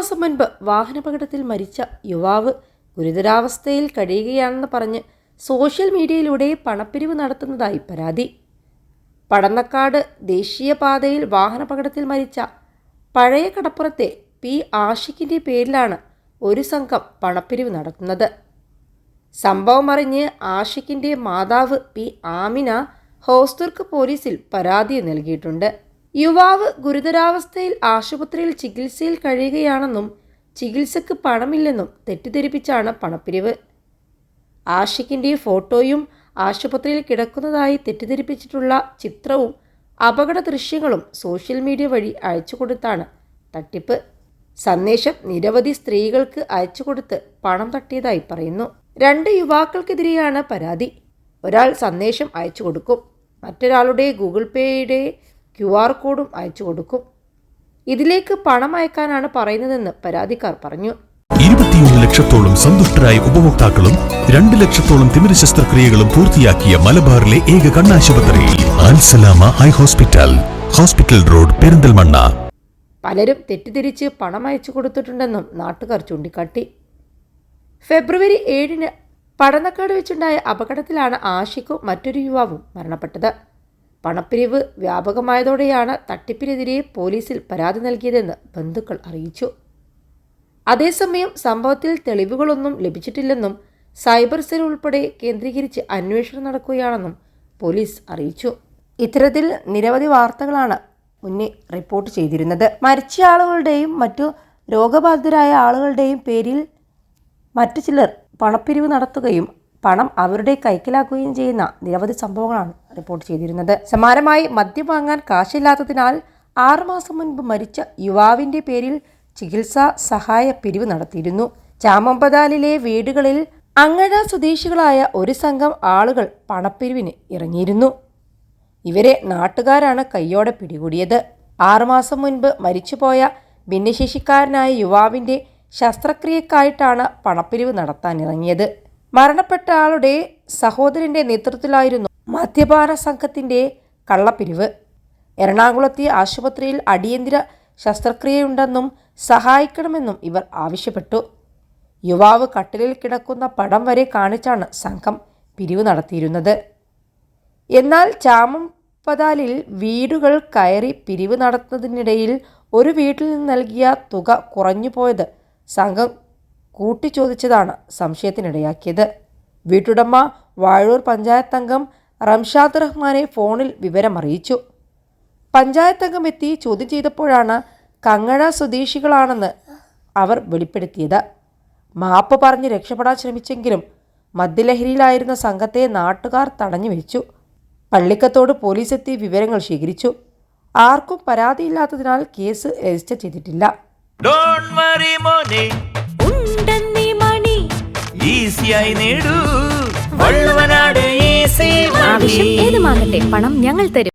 മാസം മുൻപ് വാഹനാപകടത്തിൽ മരിച്ച യുവാവ് ഗുരുതരാവസ്ഥയിൽ കഴിയുകയാണെന്ന് പറഞ്ഞ് സോഷ്യൽ മീഡിയയിലൂടെ പണപ്പിരിവ് നടത്തുന്നതായി പരാതി. പടന്നക്കാട് ദേശീയപാതയിൽ വാഹനാപകടത്തിൽ മരിച്ച പഴയ കടപ്പുറത്തെ പി ആഷിക്കിന്റെ പേരിലാണ് ഒരു സംഘം പണപ്പിരിവ് നടത്തുന്നത്. സംഭവം അറിഞ്ഞ് ആഷിക്കിന്റെ മാതാവ് പി ആമിന ഹോസ്തുർക്ക് പോലീസിൽ പരാതി നൽകിയിട്ടുണ്ട്. യുവാവ് ഗുരുതരാവസ്ഥയിൽ ആശുപത്രിയിൽ ചികിത്സയിൽ കഴിയുകയാണെന്നും ചികിത്സക്ക് പണമില്ലെന്നും തെറ്റിദ്ധരിപ്പിച്ചാണ് പണപ്പിരിവ്. ആഷിഖിന്റെ ഫോട്ടോയും ആശുപത്രിയിൽ കിടക്കുന്നതായി തെറ്റിദ്ധരിപ്പിച്ചിട്ടുള്ള ചിത്രവും അപകട ദൃശ്യങ്ങളും സോഷ്യൽ മീഡിയ വഴി അയച്ചു കൊടുത്താണ് തട്ടിപ്പ്. സന്ദേശം നിരവധി സ്ത്രീകൾക്ക് അയച്ചു കൊടുത്ത് പണം തട്ടിയതായി പറയുന്നു. രണ്ട് യുവാക്കൾക്കെതിരെയാണ് പരാതി. ഒരാൾ സന്ദേശം അയച്ചു കൊടുക്കും. മറ്റൊരാളുടെ ഗൂഗിൾ പേയുടെ ക്യു ആർ കോഡും അയച്ചു കൊടുക്കും. ഇതിലേക്ക് പണം അയക്കാനാണ് പറയുന്നതെന്ന് പരാതിക്കാർ പറഞ്ഞു. ഇരുപത്തിയൊന്ന് ലക്ഷത്തോളം സന്തുഷ്ടരായ ഉപഭോക്താക്കളും രണ്ട് ലക്ഷത്തോളം തിമിര ശസ്ത്രക്രിയകളും പൂർത്തിയാക്കിയ മലബാറിലെ ഏക കണ്ണാശുപത്രിയിൽ Alsalama high hospital hospital road Perinthalmanna. പലരും തെറ്റിദ്ധരിച്ച് പണം അയച്ചു കൊടുത്തിട്ടുണ്ടെന്നും നാട്ടുകാർ ചൂണ്ടിക്കാട്ടി. ഫെബ്രുവരി ഏഴിന് പടന്നക്കാട് വെച്ചുണ്ടായ അപകടത്തിലാണ് ആഷിക്കും മറ്റൊരു യുവാവും മരണപ്പെട്ടത്. പണപ്പിരിവ് വ്യാപകമായതോടെയാണ് തട്ടിപ്പിനെതിരെ പോലീസിൽ പരാതി നൽകിയതെന്ന് ബന്ധുക്കൾ അറിയിച്ചു. അതേസമയം സംഭവത്തിൽ തെളിവുകളൊന്നും ലഭിച്ചിട്ടില്ലെന്നും സൈബർ സെൽ ഉൾപ്പെടെ കേന്ദ്രീകരിച്ച് അന്വേഷണം നടക്കുകയാണെന്നും പോലീസ് അറിയിച്ചു. ഇത്തരത്തിൽ നിരവധി വാർത്തകളാണ് മുന്നേ റിപ്പോർട്ട് ചെയ്തിരുന്നത്. മരിച്ച ആളുകളുടെയും മറ്റു രോഗബാധിതരായ ആളുകളുടെയും പേരിൽ മറ്റു ചിലർ പണപ്പിരിവ് നടത്തുകയും പണം അവരുടെ കൈക്കലാക്കുകയും ചെയ്യുന്ന നിരവധി സംഭവങ്ങളാണ് റിപ്പോർട്ട് ചെയ്തിരുന്നത്. സമാനമായി മദ്യം വാങ്ങാൻ കാശില്ലാത്തതിനാൽ ആറുമാസം മുൻപ് മരിച്ച യുവാവിന്റെ പേരിൽ ചികിത്സാ സഹായ പിരിവ് നടത്തിയിരുന്നു. ചാമമ്പതാലിലെ വീടുകളിൽ അങ്ങഴ സ്വദേശികളായ ഒരു സംഘം ആളുകൾ പണപ്പിരിവിന് ഇറങ്ങിയിരുന്നു. ഇവരെ നാട്ടുകാരാണ് കയ്യോടെ പിടികൂടിയത്. ആറുമാസം മുൻപ് മരിച്ചുപോയ ഭിന്നശേഷിക്കാരനായ യുവാവിന്റെ ശസ്ത്രക്രിയക്കായിട്ടാണ് പണപ്പിരിവ് നടത്താനിറങ്ങിയത്. മരണപ്പെട്ട ആളുടെ സഹോദരന്റെ നേതൃത്വത്തിലായിരുന്നു മദ്യപാന സംഘത്തിന്റെ കള്ളപ്പിരിവ്. എറണാകുളത്തെ ആശുപത്രിയിൽ അടിയന്തര ശസ്ത്രക്രിയയുണ്ടെന്നും സഹായിക്കണമെന്നും ഇവർ ആവശ്യപ്പെട്ടു. യുവാവ് കട്ടിലിൽ കിടക്കുന്ന പടം വരെ കാണിച്ചാണ് സംഘം പിരിവ് നടത്തിയിരുന്നത്. എന്നാൽ ചാമപ്പതാലിൽ വീടുകൾ കയറി പിരിവ് നടത്തുന്നതിനിടയിൽ ഒരു വീട്ടിൽ നിന്ന് നൽകിയ തുക കുറഞ്ഞു പോയത് സംഘം കൂട്ടിച്ചോദിച്ചതാണ് സംശയത്തിനിടയാക്കിയത്. വീട്ടുടമ വാഴൂർ പഞ്ചായത്ത് അംഗം റംഷാദ് റഹ്മാനെ ഫോണിൽ വിവരമറിയിച്ചു. പഞ്ചായത്ത് അംഗം എത്തി ചോദ്യം ചെയ്തപ്പോഴാണ് കങ്ങഴ സ്വദേശികളാണെന്ന് അവർ വെളിപ്പെടുത്തിയത്. മാപ്പ് പറഞ്ഞ് രക്ഷപ്പെടാൻ ശ്രമിച്ചെങ്കിലും മദ്യലഹരിയിലായിരുന്ന സംഘത്തെ നാട്ടുകാർ തടഞ്ഞു വെച്ചു പള്ളിക്കത്തോട് പോലീസ് എത്തി വിവരങ്ങൾ ശേഖരിച്ചു. ആർക്കും പരാതിയില്ലാത്തതിനാൽ കേസ് രജിസ്റ്റർ ചെയ്തിട്ടില്ല. ഉണ്ടെന്നീ മണി. ഈസിയായി നേടൂ. വള്ളുവനാട് ഈസി ആവശ്യം ഏതുമാകട്ടെ പണം ഞങ്ങൾ തരും.